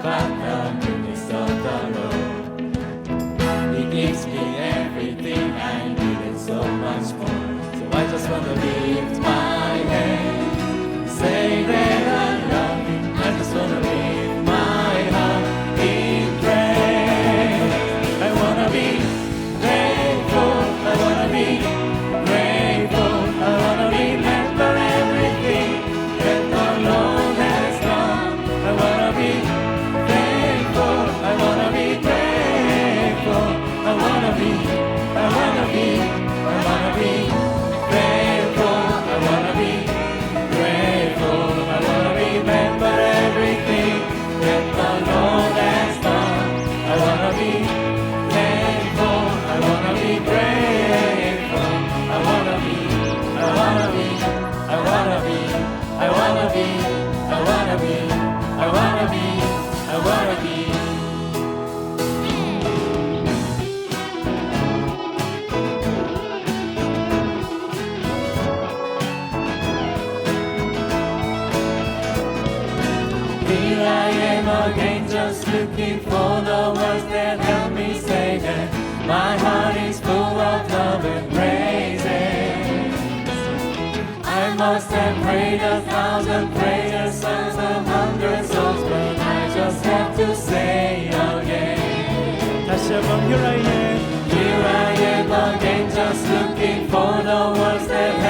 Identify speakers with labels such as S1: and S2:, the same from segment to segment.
S1: Sotaro, Muni Sotaro. He gives me everything I need and so much more. So I just wanna lift my among angels looking for the words that help me say that my heart is full of love and praises. I must have prayed a thousand prayers, songs of hundred songs, but I just have to say again. 다시 한번, here I am. Here I am, again just looking for the words that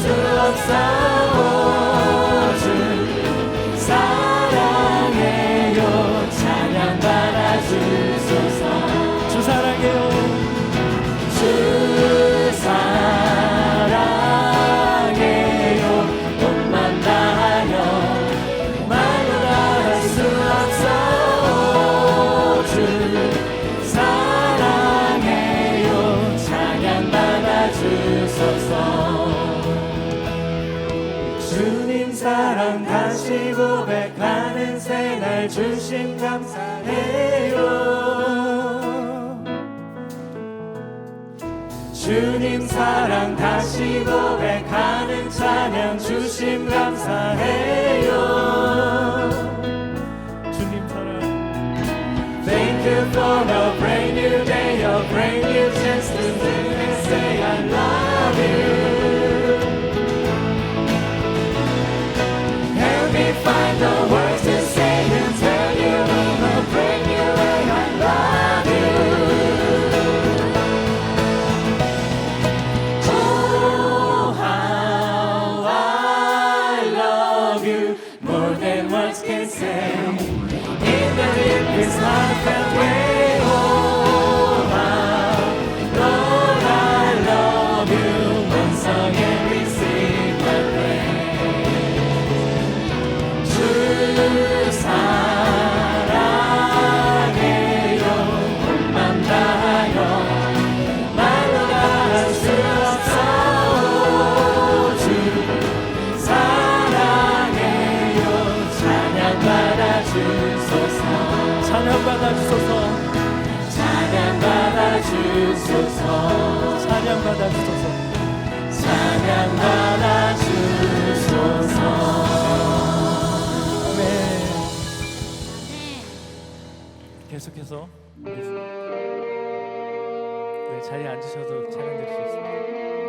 S1: สื่อมสลาย 주님 사랑 다시 고백하는 새날 주신 감사해요 주님 사랑 다시 고백하는 찬양 주심 감사해요 주님 사랑 Thank you for a brand new day, a brand new chance today find a
S2: 사랑받아 주소서.
S1: 사랑받아 주소서. 네.
S2: 네. 계속해서 네, 자리에 앉으셔도 찬양 드릴 수 있습니다.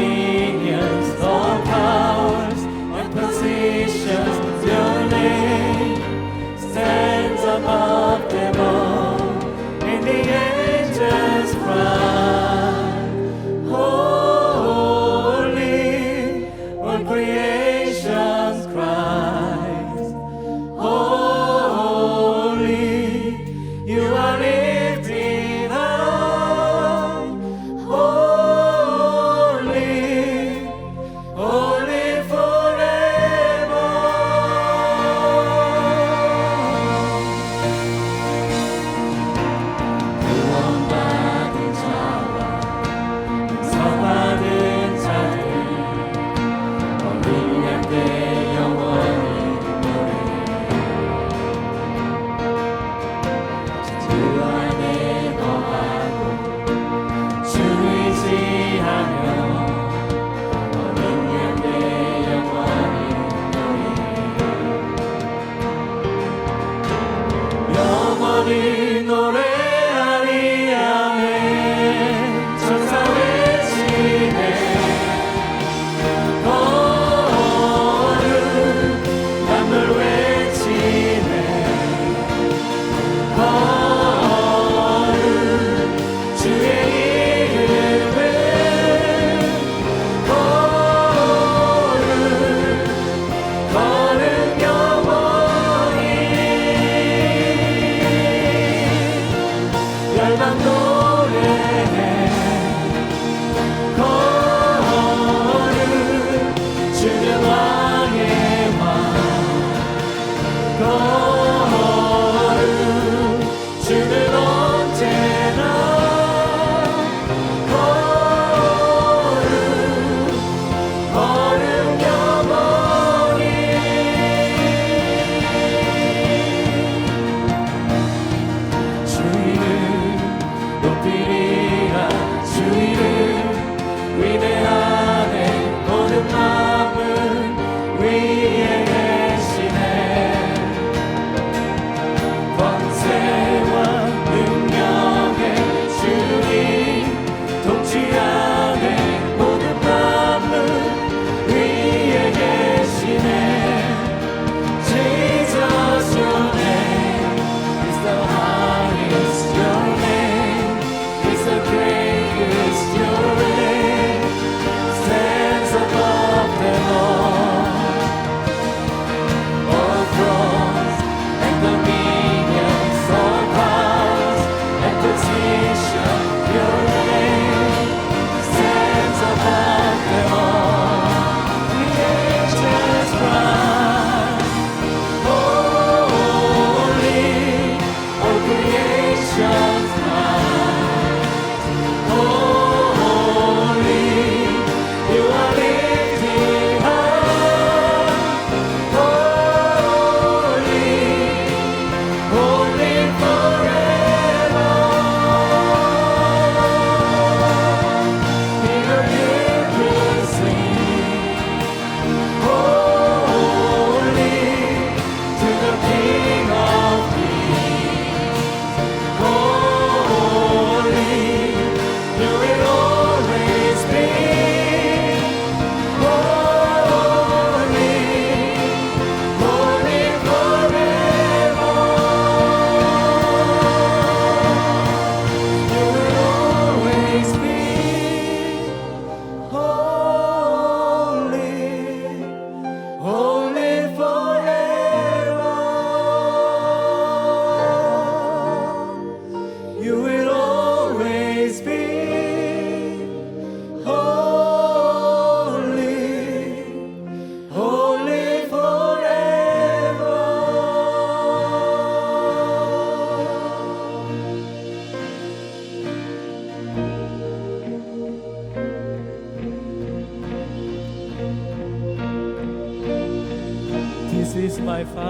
S1: me.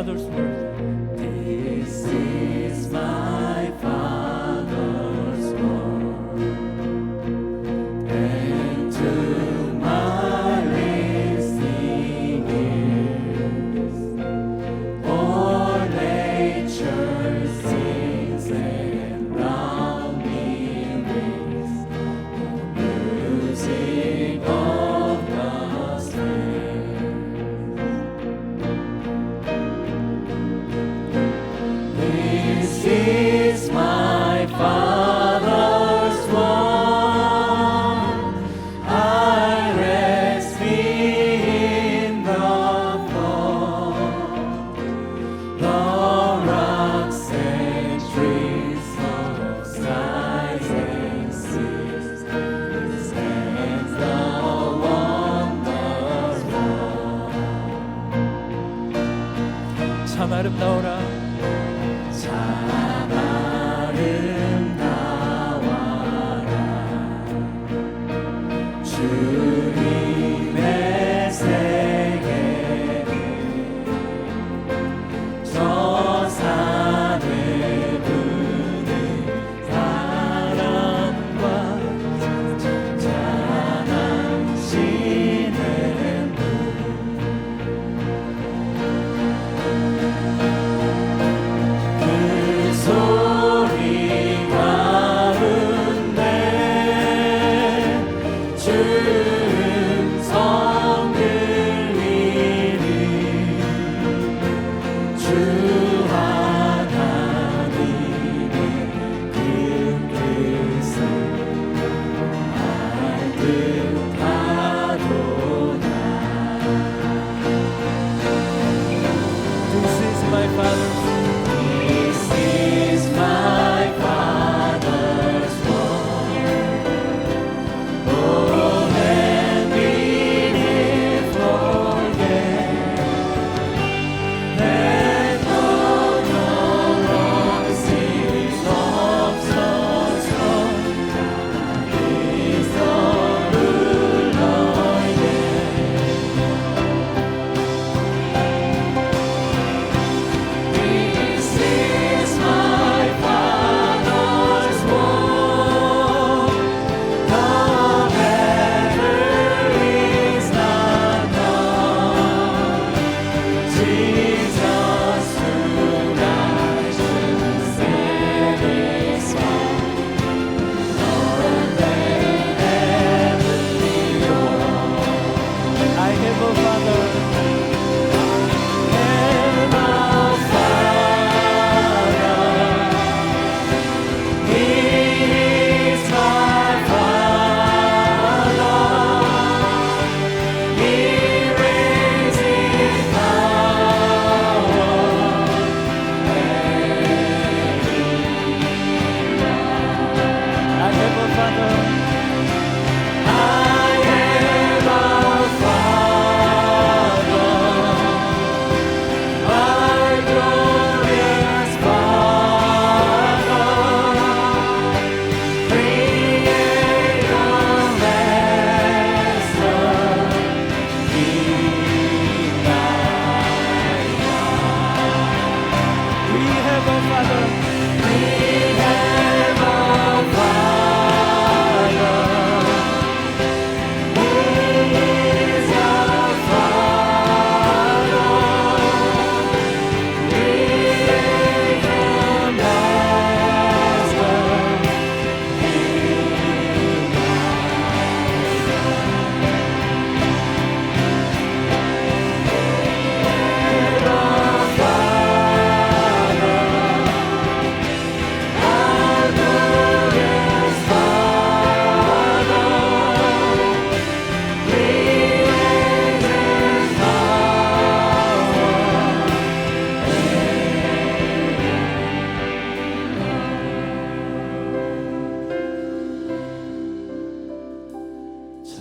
S1: mother's were thought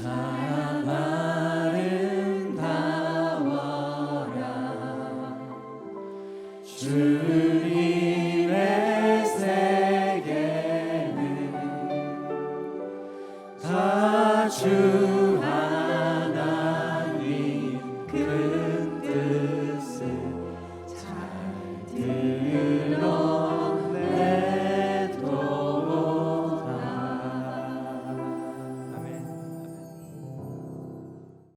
S2: time.